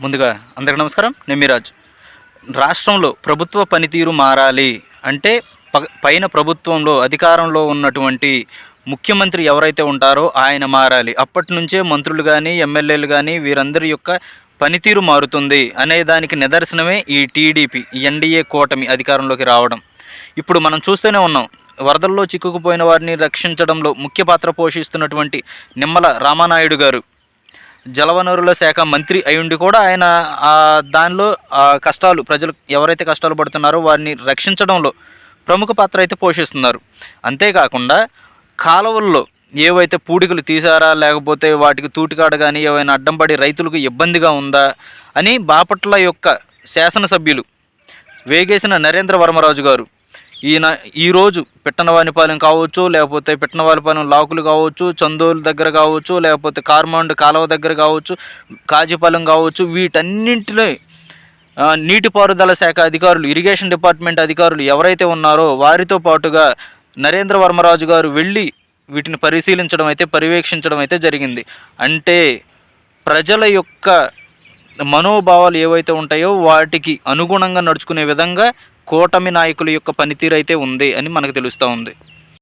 ముందుగా అందరికీ నమస్కారం. నేను మీరాజ్ రాష్ట్రంలో ప్రభుత్వ పనితీరు మారాలి అంటే ప- పైన ప్రభుత్వంలో అధికారంలో ఉన్నటువంటి ముఖ్యమంత్రి ఎవరైతే ఉంటారో ఆయన మారాలి. అప్పటి నుంచే మంత్రులు కానీ ఎమ్మెల్యేలు కానీ వీరందరి యొక్క పనితీరు మారుతుంది అనే దానికి నిదర్శనమే ఈ టీడీపీ ఎన్డీఏ కూటమి అధికారంలోకి రావడం. ఇప్పుడు మనం చూస్తూనే ఉన్నాం వరదల్లో చిక్కుకుపోయిన వారిని రక్షించడంలో ముఖ్య పాత్ర పోషిస్తున్నటువంటి నిమ్మల రామానాయుడు గారు. జలవనరుల శాఖ మంత్రి అయ్యుండి కూడా ఆయన దానిలో ఆ కష్టాలు ప్రజలు ఎవరైతే కష్టాలు పడుతున్నారో వారిని రక్షించడంలో ప్రముఖ పాత్ర అయితే పోషిస్తున్నారు. అంతేకాకుండా కాలువల్లో ఏవైతే పూడికలు తీసారా లేకపోతే వాటికి తూటికాడ కానీ ఏవైనా అడ్డం పడి రైతులకు ఇబ్బందిగా ఉందా అని బాపట్ల యొక్క శాసనసభ్యులు వేగేసిన నరేంద్ర వర్మరాజు గారు ఈయన ఈరోజు పిట్టనవానిపాలెం కావచ్చు లేకపోతే పిట్టనవానిపాలెం లాకులు కావచ్చు చందోలు దగ్గర కావచ్చు లేకపోతే కార్మాండ్ కాలువ దగ్గర కావచ్చు కాజీపాలెం కావచ్చు వీటన్నింటిలో నీటిపారుదల శాఖ అధికారులు ఇరిగేషన్ డిపార్ట్మెంట్ అధికారులు ఎవరైతే ఉన్నారో వారితో పాటుగా నరేంద్ర వర్మరాజు గారు వెళ్ళి వీటిని పరిశీలించడం అయితే పర్యవేక్షించడం అయితే జరిగింది. అంటే ప్రజల యొక్క మనోభావాలు ఏవైతే ఉంటాయో వాటికి అనుగుణంగా నడుచుకునే విధంగా కూటమి నాయకుల యొక్క పనితీరు అయితే ఉంది అని మనకు తెలుస్తూ ఉంది.